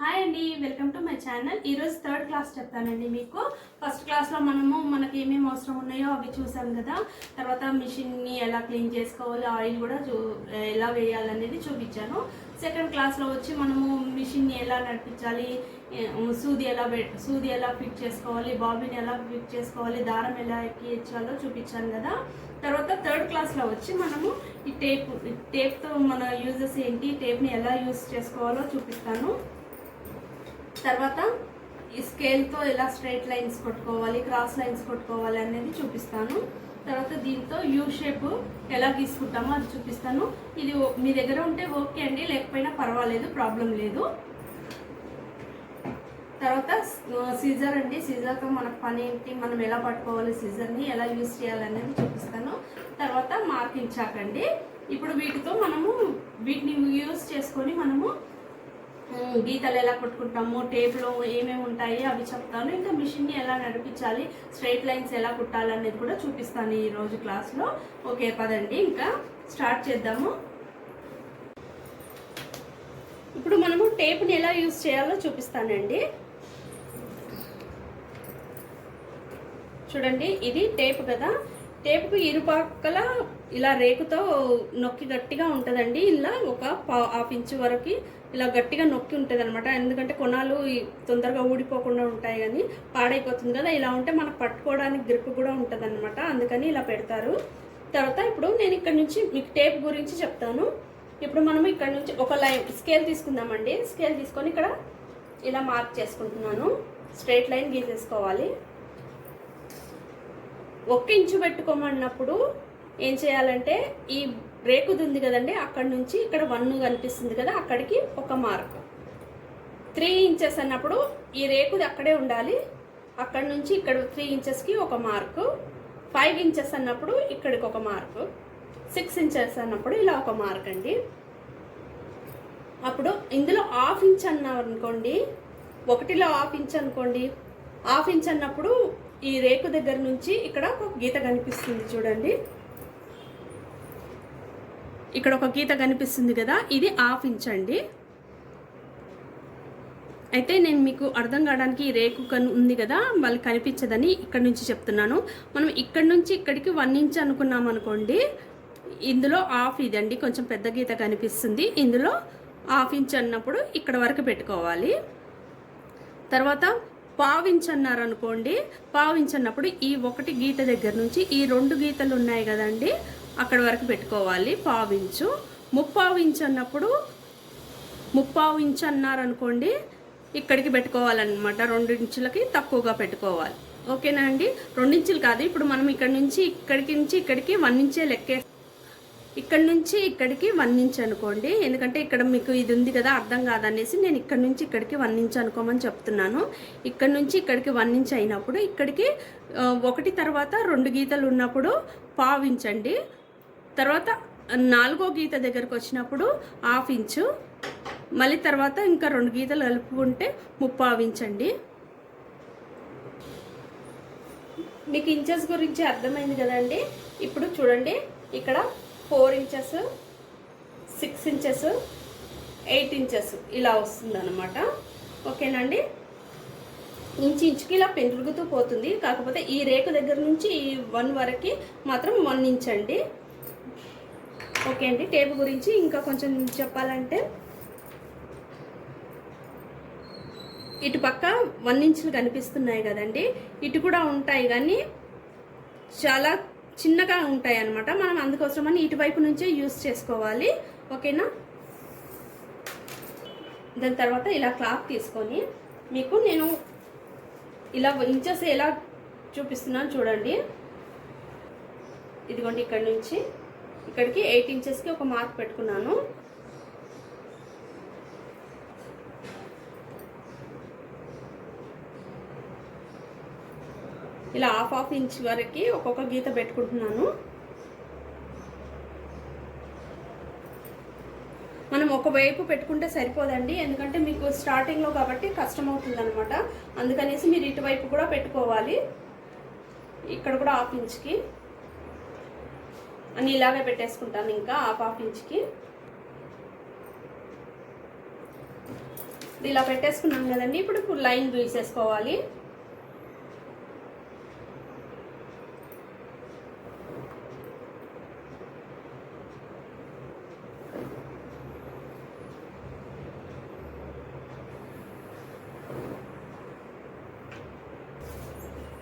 Hi అండి welcome to my channel ఈరోజు third class చెప్తానండి మీకు. ఫస్ట్ క్లాస్లో మనము మనకి ఏమేమి అవసరం ఉన్నాయో అవి చూసాం కదా. తర్వాత మిషన్ని ఎలా క్లీన్ చేసుకోవాలి ఆయిల్ కూడా చూ ఎలా వేయాలనేది చూపించాను. సెకండ్ క్లాస్లో వచ్చి మనము మిషన్ని ఎలా నడిపించాలి సూది ఎలా సూది ఎలా ఫిట్ చేసుకోవాలి బాబిన్ ఎలా ఫిట్ చేసుకోవాలి దారం ఎలా ఎక్కించాలో చూపించాను కదా. తర్వాత థర్డ్ క్లాస్లో వచ్చి మనము ఈ టేప్ టేప్తో మన యూజెస్ ఏంటి టేప్ని ఎలా యూజ్ చేసుకోవాలో చూపిస్తాను. తర్వాత ఈ స్కేల్తో ఎలా స్ట్రైట్ లైన్స్ కొట్టుకోవాలి క్రాస్ లైన్స్ కొట్టుకోవాలి అనేది చూపిస్తాను. తర్వాత దీంతో యూ షేప్ ఎలా గీసుకుంటామో అది చూపిస్తాను. ఇది మీ దగ్గర ఉంటే ఓకే అండి లేకపోయినా పర్వాలేదు ప్రాబ్లం లేదు. తర్వాత సీజర్ అండి. సీజర్తో మన పని ఏంటి మనం ఎలా పట్టుకోవాలి సీజర్ని ఎలా యూజ్ చేయాలనేది చూపిస్తాను. తర్వాత మార్కింగ్ చాక్ అండి. ఇప్పుడు వీటితో మనము వీటిని యూజ్ చేసుకొని మనము గీతలు ఎలా కొట్టుకుంటాము టేప్లో ఏమేమి ఉంటాయి అవి చెప్తాను. ఇంకా మిషన్ని ఎలా నడిపించాలి స్ట్రైట్ లైన్స్ ఎలా కుట్టాలనేది కూడా చూపిస్తాను ఈరోజు క్లాస్లో. ఓకే పదండి. ఇంకా స్టార్ట్ చేద్దాము. ఇప్పుడు మనము టేప్ని ఎలా యూజ్ చేయాలో చూపిస్తానండి. చూడండి ఇది టేప్ కదా. టేపుకు ఇరుపక్కల ఇలా రేకుతో నొక్కి గట్టిగా ఉంటుందండి. ఇలా ఒక పా- హాఫ్ ఇంచ్ వరకు ఇలా గట్టిగా నొక్కి ఉంటుంది అనమాట ఎందుకంటే కొనాలు తొందరగా ఊడిపోకుండా ఉంటాయి కానీ పాడైపోతుంది కదా. ఇలా ఉంటే మనకు పట్టుకోవడానికి గ్రిప్ కూడా ఉంటుంది అనమాట అందుకని ఇలా పెడతారు. తర్వాత ఇప్పుడు నేను ఇక్కడ నుంచి మీకు టేప్ గురించి చెప్తాను. ఇప్పుడు మనం ఇక్కడ నుంచి ఒక లైన్ స్కేల్ తీసుకుందామండి. స్కేల్ తీసుకొని ఇక్కడ ఇలా మార్క్ చేసుకుంటున్నాను. స్ట్రైట్ లైన్ గీసేసుకోవాలి. ఒక్క ఇంచు పెట్టుకోమన్నప్పుడు ఏం చేయాలంటే ఈ రేకుది ఉంది కదండి అక్కడ నుంచి ఇక్కడ వన్ కనిపిస్తుంది కదా అక్కడికి ఒక మార్క్. త్రీ ఇంచెస్ అన్నప్పుడు ఈ రేకుది అక్కడే ఉండాలి. అక్కడ నుంచి ఇక్కడ త్రీ ఇంచెస్కి ఒక మార్కు. ఫైవ్ ఇంచెస్ అన్నప్పుడు ఇక్కడికి ఒక మార్కు. సిక్స్ ఇంచెస్ అన్నప్పుడు ఇలా ఒక మార్క్ అండి. అప్పుడు ఇందులో హాఫ్ ఇంచ్ అన్నారు అనుకోండి ఒకటిలో హాఫ్ ఇంచ్ అనుకోండి. హాఫ్ ఇంచ్ అన్నప్పుడు ఈ రేకు దగ్గర నుంచి ఇక్కడ ఒక గీత కనిపిస్తుంది చూడండి. ఇక్కడ ఒక గీత కనిపిస్తుంది కదా ఇది హాఫ్ ఇంచ్ అండి. అయితే నేను మీకు అర్థం కావడానికి ఈ రేకు కన్ ఉంది కదా వాళ్ళు కనిపించదని ఇక్కడ నుంచి చెప్తున్నాను. మనం ఇక్కడ నుంచి ఇక్కడికి వన్ ఇంచ్ అనుకున్నాం అనుకోండి ఇందులో హాఫ్ ఇదండి కొంచెం పెద్ద గీత కనిపిస్తుంది. ఇందులో హాఫ్ ఇంచ్ అన్నప్పుడు ఇక్కడ వరకు పెట్టుకోవాలి. తర్వాత పావించ్ అన్నారనుకోండి పావించ్ అన్నప్పుడు ఈ ఒకటి గీత దగ్గర నుంచి ఈ రెండు గీతలు ఉన్నాయి కదండి అక్కడ వరకు పెట్టుకోవాలి. పావించు ముప్పావు ఇంచు అన్నప్పుడు ముప్పావు ఇంచు అన్నారు అనుకోండి ఇక్కడికి పెట్టుకోవాలన్నమాట. రెండు ఇంచులకి తక్కువగా పెట్టుకోవాలి. ఓకేనా అండి? రెండించులు కాదు. ఇప్పుడు మనం ఇక్కడ నుంచి ఇక్కడికి నుంచి ఇక్కడికి వన్ ఇంచే లెక్కే. ఇక్కడ నుంచి ఇక్కడికి వన్ ఇంచ్ అనుకోండి. ఎందుకంటే ఇక్కడ మీకు ఇది ఉంది కదా అర్థం కాదనేసి నేను ఇక్కడ నుంచి ఇక్కడికి వన్ ఇంచ్ అనుకోమని చెప్తున్నాను. ఇక్కడ నుంచి ఇక్కడికి వన్ ఇంచ్ అయినప్పుడు ఇక్కడికి ఒకటి తర్వాత రెండు గీతలు ఉన్నప్పుడు పావించండి తర్వాత నాలుగో గీత దగ్గరకు వచ్చినప్పుడు హాఫ్ ఇంచు. మళ్ళీ తర్వాత ఇంకా రెండు గీతలు కలుపుకుంటే ముప్పావించండి మీకు ఇంచెస్ గురించి అర్థమైంది కదండి. ఇప్పుడు చూడండి ఇక్కడ four inches six inches eight inches ఇలా వస్తుందన్నమాట. ఓకేనండి ఇంచు ఇంచుకి ఇలా పెరుగుతూ పోతుంది. కాకపోతే ఈ రేకు దగ్గర నుంచి ఈ వన్ వరకు మాత్రం వన్ ఇంచ్ అండి. ఓకే అండి. టేప్ గురించి ఇంకా కొంచెం చెప్పాలంటే ఇటు పక్క వన్ ఇంచులు కనిపిస్తున్నాయి కదండి. ఇటు కూడా ఉంటాయి కానీ చాలా చిన్నగా ఉంటాయి అన్నమాట. మనం అందుకోసమని ఇటువైపు నుంచే యూస్ చేసుకోవాలి. ఓకేనా? దాని తర్వాత ఇలా క్లాత్ తీసుకొని మీకు నేను ఇలా ఇంచెస్ ఎలా చూపిస్తున్నాను చూడండి. ఇదిగోండి ఇక్కడ నుంచి. ఇక్కడికి ఎయిట్ ఇంచెస్కి ఒక మార్క్ పెట్టుకున్నాను. ఇలా హాఫ్ హాఫ్ ఇంచ్ వరకు ఒక్కొక్క గీత పెట్టుకుంటున్నాను. మనం ఒకవైపు పెట్టుకుంటే సరిపోదండి ఎందుకంటే మీకు స్టార్టింగ్లో కాబట్టి కష్టం అవుతుంది అనమాట అందుకనేసి మీరు ఇటువైపు కూడా పెట్టుకోవాలి. ఇక్కడ కూడా హాఫ్ ఇంచ్కి. అని ఇలాగే పెట్టేసుకుంటాను ఇంకా హాఫ్ హాఫ్ ఇంచ్కి. ఇలా పెట్టేసుకున్నాం కదండి ఇప్పుడు ఇప్పుడు లైన్ గీసేసుకోవాలి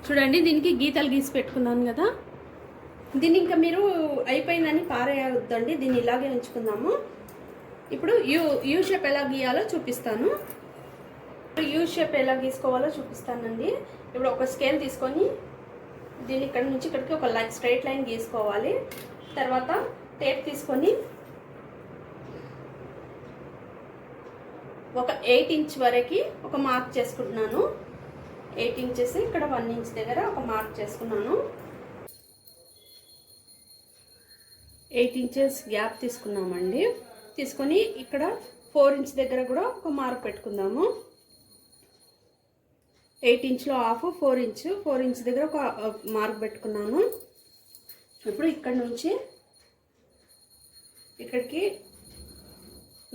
చూడండి దీనికి గీతలు గీసి పెట్టుకున్నాను కదా. దీన్ని ఇంకా మీరు అయిపోయిందని పారేయొద్దండి. దీన్ని ఇలాగే ఉంచుకుందాము. ఇప్పుడు యూ యూ షేప్ ఎలా గీయాలో చూపిస్తాను. ఇప్పుడు యూ షేప్ ఎలా గీసుకోవాలో చూపిస్తానండి. ఇప్పుడు ఒక స్కేల్ తీసుకొని దీన్ని ఇక్కడ నుంచి ఇక్కడికి ఒక లైన్ స్ట్రైట్ లైన్ గీసుకోవాలి. తర్వాత టేప్ తీసుకొని ఒక ఎయిట్ ఇంచ్ వరకు ఒక మార్క్ చేసుకుంటున్నాను. ఎయిట్ ఇంచెస్ ఇక్కడ వన్ ఇంచ్ దగ్గర ఒక మార్క్ చేసుకున్నాను. ఎయిట్ ఇంచెస్ గ్యాప్ తీసుకున్నామండి. తీసుకొని ఇక్కడ ఫోర్ ఇంచ్ దగ్గర కూడా ఒక మార్క్ పెట్టుకుందాము. Eight ఇంచ్లో half four inch four inch దగ్గర ఒక మార్క్ పెట్టుకున్నాను. ఇప్పుడు ఇక్కడ నుంచి ఇక్కడికి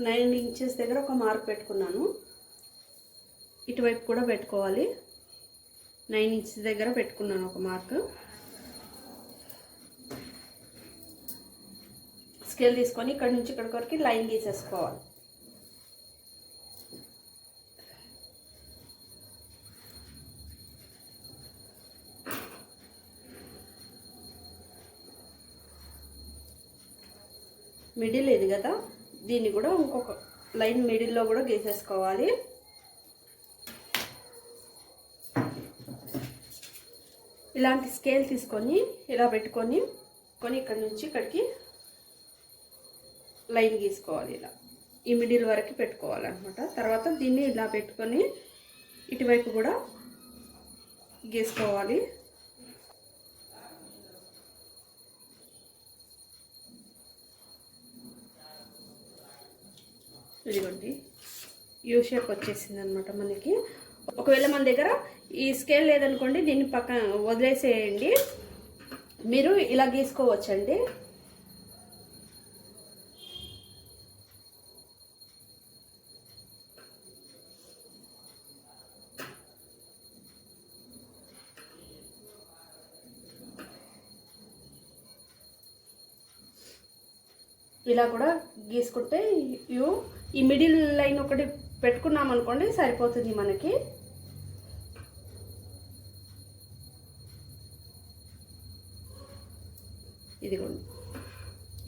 నైన్ ఇంచెస్ దగ్గర ఒక మార్క్ పెట్టుకున్నాను. ఇటువైపు కూడా పెట్టుకోవాలి. నైన్ ఇంచెస్ దగ్గర పెట్టుకున్నాను ఒక మార్క్. స్కేల్ తీసుకొని ఇక్కడ నుంచి ఇక్కడికి వరకు లైన్ గీసేసుకోవాలి. మిడిల్ ఇది కదా దీన్ని కూడా ఇంకొక లైన్ మిడిల్లో కూడా గీసేసుకోవాలి. ఇలాంటి స్కేల్ తీసుకొని ఇలా పెట్టుకొని కొని ఇక్కడ నుంచి ఇక్కడికి లైన్ గీసుకోవాలి ఇలా. ఈ మిడిల్ వరకు పెట్టుకోవాలన్నమాట. తర్వాత దీన్ని ఇలా పెట్టుకొని ఇటువైపు కూడా గీసుకోవాలి. ఇదిగోండి. యూ షేప్ వచ్చేసింది అనమాట మనకి. ఒకవేళ మన దగ్గర ఈ స్కేల్ లేదనుకోండి దీన్ని పక్కన వదిలేసేయండి. మీరు ఇలా గీసుకోవచ్చండి. ఇలా కూడా గీసుకుంటే యూ ఈ మిడిల్ లైన్ ఒకటి పెట్టుకున్నాం అనుకోండి సరిపోతుంది మనకి. ఇదిగోండి.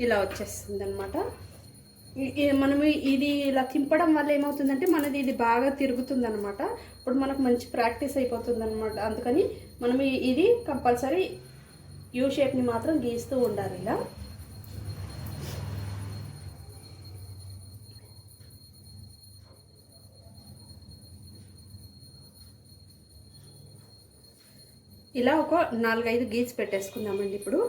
ఇలా వచ్చేస్తుంది అనమాట మనం ఇది ఇలా తింపడం వల్ల ఏమవుతుందంటే మనది ఇది బాగా తిరుగుతుంది అనమాట ఇప్పుడు మనకు మంచి ప్రాక్టీస్ అయిపోతుంది అనమాట అందుకని మనం ఇది కంపల్సరీ యూ షేప్ని మాత్రం గీస్తూ ఉండాలి ఇలా. ఇలా ఒక నాలుగైదు గీజ్ పెట్టేసుకుందామండి ఇప్పుడు.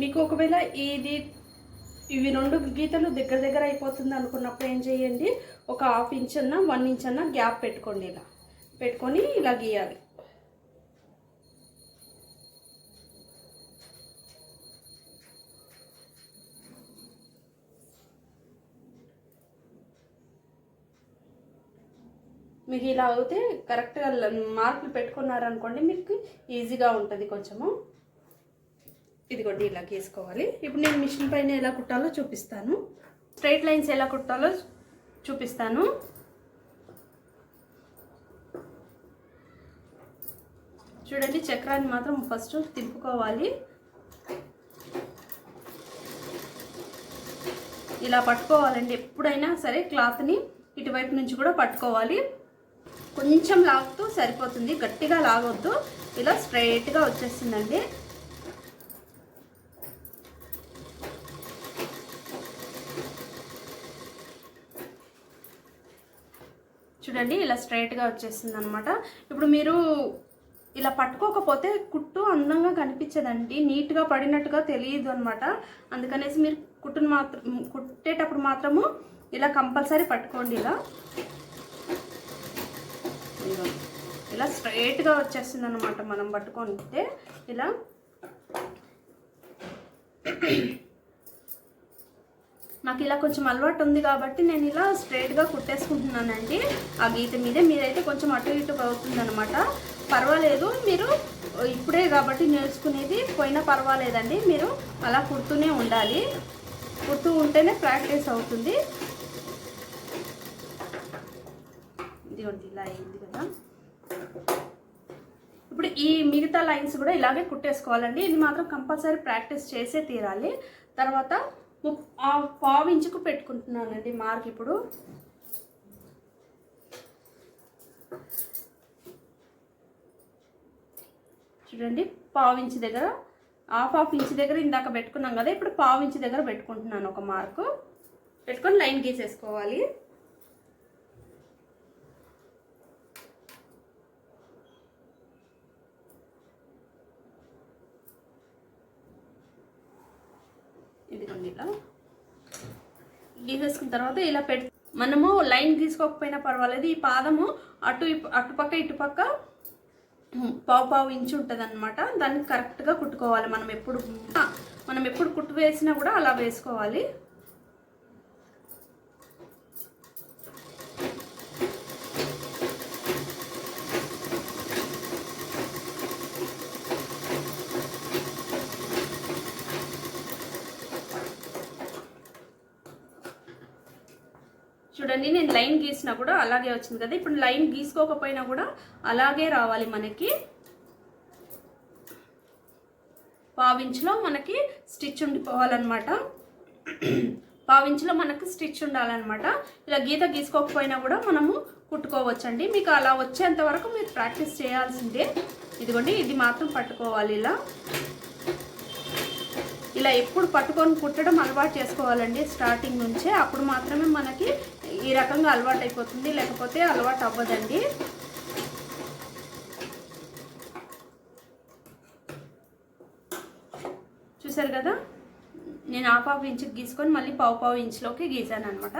మీకు ఒకవేళ ఇది ఇవి రెండు గీతలు దగ్గర దగ్గర అయిపోతుంది అనుకున్నప్పుడు ఏం చేయండి? ఒక హాఫ్ ఇంచ్ అన్న వన్ ఇంచ్ అన్న గ్యాప్ పెట్టుకోండి ఇలా. పెట్టుకొని ఇలా గీయాలి. మీకు ఇలా అయితే కరెక్ట్గా మార్కులు పెట్టుకున్నారనుకోండి మీకు ఈజీగా ఉంటుంది కొంచెము. ఇదిగోండి ఇలా గీసుకోవాలి ఇప్పుడు నేను మిషన్ పైన ఎలా కుట్టాలో చూపిస్తాను. స్ట్రైట్ లైన్స్ ఎలా కుట్టాలో చూపిస్తాను. చూడండి చక్రాన్ని మాత్రం ఫస్ట్ తిప్పుకోవాలి. ఇలా పట్టుకోవాలండి. ఎప్పుడైనా సరే క్లాత్ని ఇటువైపు నుంచి కూడా పట్టుకోవాలి. కొంచెం లాగుతూ సరిపోతుంది. గట్టిగా లాగొద్దు. ఇలా స్ట్రైట్గా వచ్చేస్తుందండి. చూడండి ఇలా స్ట్రైట్గా వచ్చేస్తుంది అనమాట ఇప్పుడు మీరు ఇలా పట్టుకోకపోతే కుట్టు అందంగా కనిపించదండి నీట్గా పడినట్టుగా తెలియదు అనమాట అందుకనేసి మీరు కుట్టును మాత్రం కుట్టేటప్పుడు మాత్రము ఇలా కంపల్సరీ పట్టుకోండి ఇలా. ఇలా స్ట్రైట్గా వచ్చేస్తుంది అనమాట మనం పట్టుకుంటే. ఇలా. నాకు ఇలా కొంచెం అలవాటు ఉంది కాబట్టి నేను ఇలా స్ట్రైట్గా కుట్టేసుకుంటున్నానండి. ఆ గీత మీదే మీరైతే కొంచెం అటు ఇటు అవుతుందనమాట పర్వాలేదు మీరు ఇప్పుడే కాబట్టి నేర్చుకునేది పోయినా పర్వాలేదండి. మీరు అలా కుడుతూనే ఉండాలి. కుడుతూ ఉంటేనే ప్రాక్టీస్ అవుతుంది. ఇదిగోండి ఇలా అయింది కదా. ఇప్పుడు ఈ మిగతా లైన్స్ కూడా ఇలాగే కుట్టేసుకోవాలండి. ఇది మాత్రం కంపల్సరీ ప్రాక్టీస్ చేసే తీరాలి. తర్వాత పావు ఇంచుకు పెట్టుకుంటున్నానండి మార్క్ ఇప్పుడు. చూడండి పావు ఇంచు దగ్గర హాఫ్ హాఫ్ ఇంచ్ దగ్గర ఇందాక పెట్టుకున్నాం కదా ఇప్పుడు పావు ఇంచు దగ్గర పెట్టుకుంటున్నాను ఒక మార్కు. పెట్టుకొని లైన్ గీసేసుకోవాలి. ఇదిగోండి ఇలా గీసేసుకున్న తర్వాత ఇలా పెట్ మనము లైన్ గీసుకోకపోయినా పర్వాలేదు ఈ పాదము అటు అటుపక్క ఇటుపక్క పావు పావు ఇంచు ఉంటుంది అనమాట దాన్ని కరెక్ట్గా కుట్టుకోవాలి మనం ఎప్పుడు. మనం ఎప్పుడు కుట్టు వేసినా కూడా అలా వేసుకోవాలి. చూడండి నేను లైన్ గీసినా కూడా అలాగే వచ్చింది కదా. ఇప్పుడు లైన్ గీసుకోకపోయినా కూడా అలాగే రావాలి మనకి. పావించులో మనకి స్టిచ్ ఉండిపోవాలన్నమాట. పావించులో మనకి స్టిచ్ ఉండాలన్నమాట. ఇలా గీత గీసుకోకపోయినా కూడా మనము కుట్టుకోవచ్చండి. మీకు అలా వచ్చేంత వరకు మీరు ప్రాక్టీస్ చేయాల్సిందే. ఇదిగోండి ఇది మాత్రం పట్టుకోవాలి ఇలా. ఇలా ఎప్పుడు పట్టుకొని కుట్టడం అలవాటు చేసుకోవాలండి స్టార్టింగ్ నుంచే. అప్పుడు మాత్రమే మనకి ఈ రకంగా అలవాటు అయిపోతుంది లేకపోతే అలవాటు అవ్వదండి. చూసారు కదా? నేను హాఫ్ హాఫ్ ఇంచుకి గీసుకొని మళ్ళీ పావు పావు ఇంచులోకి గీసాను అనమాట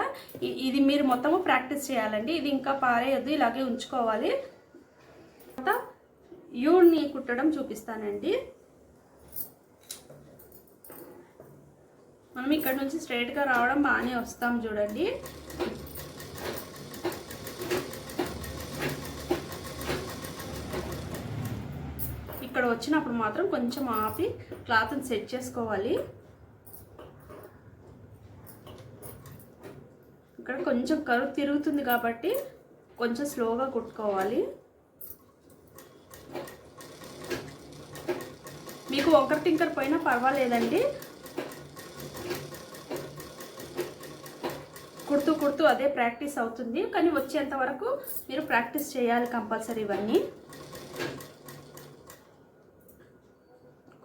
ఇది మీరు మొత్తము ప్రాక్టీస్ చేయాలండి. ఇది ఇంకా పారేయొద్దు ఇలాగే ఉంచుకోవాలి. తర్వాత యూని కుట్టడం చూపిస్తానండి. మనం ఇక్కడ నుంచి స్ట్రైట్గా రావడం బాగానే వస్తాం చూడండి. ఇక్కడ వచ్చినప్పుడు మాత్రం కొంచెం ఆపి క్లాత్ని సెట్ చేసుకోవాలి. ఇక్కడ కొంచెం కరువు తిరుగుతుంది కాబట్టి కొంచెం స్లోగా కుట్టుకోవాలి. మీకు ఒకరి టింకర్ పోయినా పర్వాలేదండి. కుడుతూ కుడుతూ అదే ప్రాక్టీస్ అవుతుంది. కానీ వచ్చేంత వరకు మీరు ప్రాక్టీస్ చేయాలి కంపల్సరీ ఇవన్నీ.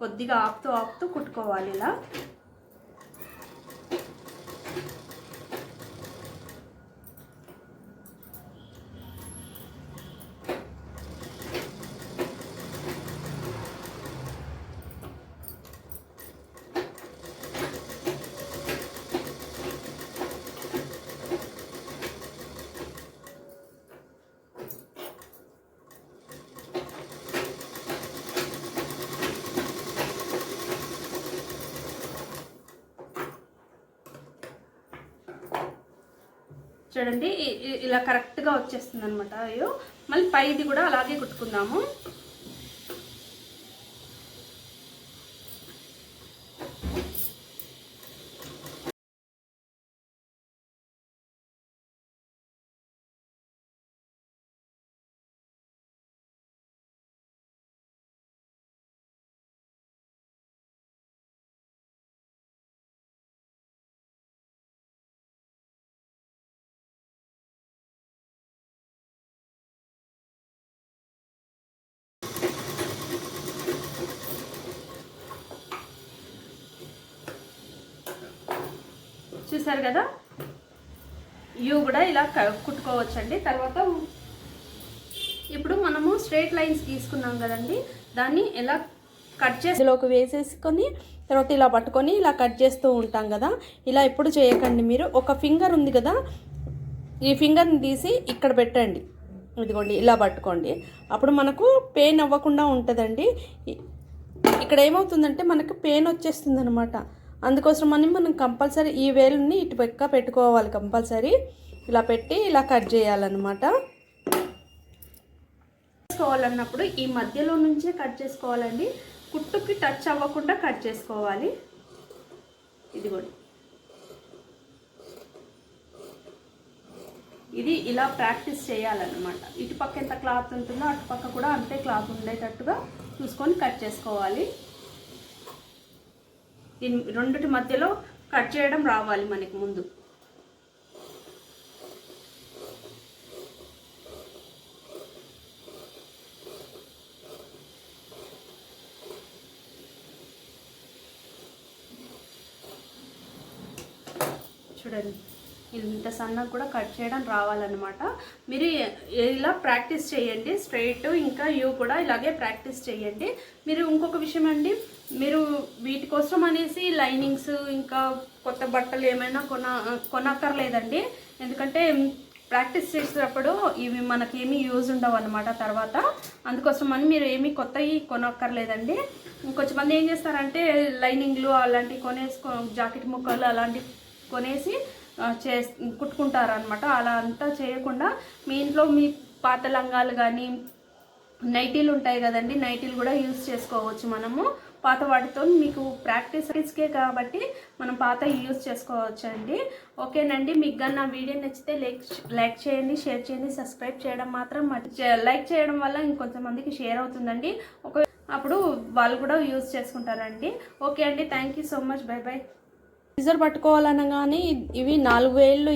కొద్దిగా ఆపుతూ ఆపుతూ కుట్టుకోవాలి ఇలా. చూడండి ఇలా కరెక్ట్గా వచ్చేస్తుంది అనమాట అయ్యో మళ్ళీ పైది కూడా అలాగే కుట్టుకుందాము. చూసారు కదా? యూ కూడా ఇలా కుట్టుకోవచ్చండి. తర్వాత ఇప్పుడు మనము స్ట్రేట్ లైన్స్ తీసుకున్నాం కదండి. దాన్ని ఎలా కట్ చేసి వేసేసుకొని తర్వాత ఇలా పట్టుకొని ఇలా కట్ చేస్తూ ఉంటాం కదా. ఇలా ఎప్పుడు చేయకండి మీరు. ఒక ఫింగర్ ఉంది కదా? ఈ ఫింగర్ని తీసి ఇక్కడ పెట్టండి. ఇదిగోండి ఇలా పట్టుకోండి. అప్పుడు మనకు పెయిన్ అవ్వకుండా ఉంటుందండి. ఇక్కడ ఏమవుతుందంటే మనకు పెయిన్ వచ్చేస్తుంది అనమాట అందుకోసం అని మనం కంపల్సరీ ఈ వేలుని ఇటు పక్క పెట్టుకోవాలి కంపల్సరీ. ఇలా పెట్టి ఇలా కట్ చేయాలన్నమాట. చేసుకోవాలన్నప్పుడు ఈ మధ్యలో నుంచే కట్ చేసుకోవాలండి. కుట్టుకి టచ్ అవ్వకుండా కట్ చేసుకోవాలి. ఇదిగోండి. ఇది ఇలా ప్రాక్టీస్ చేయాలన్నమాట. ఇటు పక్క ఎంత క్లాత్ ఉంటుందో అటు పక్క కూడా అంతే క్లాత్ ఉండేటట్టుగా చూసుకొని కట్ చేసుకోవాలి. దీని రెండిటి మధ్యలో కట్ చేయడం రావాలి మనకి ముందు. చూడండి ఇంత సన్నగా కూడా కట్ చేయడం రావాలన్నమాట. మీరు ఇలా ప్రాక్టీస్ చేయండి స్ట్రైట్ ఇంకా యూ కూడా ఇలాగే ప్రాక్టీస్ చేయండి. మీరు ఇంకొక విషయం అండి మీరు వీటి కోసం అనేసి లైనింగ్స్ ఇంకా కొత్త బట్టలు ఏమైనా కొన కొనక్కర్లేదండి. ఎందుకంటే ప్రాక్టీస్ చేసేటప్పుడు ఇవి మనకేమీ యూజ్ ఉండవు అనమాట తర్వాత. అందుకోసం అని మీరు ఏమీ కొత్తవి కొనక్కర్లేదండి. ఇంకొంచెం మంది ఏం చేస్తారంటే లైనింగ్లు అలాంటివి కొనేసుకో జాకెట్ ముక్కలు అలాంటివి కొనేసి చే కుట్టుకుంటారనమాట అలా అంతా చేయకుండా మీ ఇంట్లో మీ పాత లంగాలు కానీ నైటీలు ఉంటాయి కదండి నైటీలు కూడా యూజ్ చేసుకోవచ్చు మనము. పాత వాటితో మీకు ప్రాక్టీస్ రిస్కే కాబట్టి మనం పాత యూజ్ చేసుకోవచ్చండి. ఓకేనండి మీకు కానీ నా వీడియో నచ్చితే లైక్ లైక్ చేయండి షేర్ చేయండి సబ్స్క్రైబ్ చేయడం మాత్రం లైక్ చేయడం వల్ల ఇంకొంతమందికి షేర్ అవుతుందండి. ఒక అప్పుడు వాళ్ళు కూడా యూజ్ చేసుకుంటారండి. ఓకే అండి thank you so much bye bye. Scissor పట్టుకోవాలనగానే ఇవి నాలుగు వేళ్ళు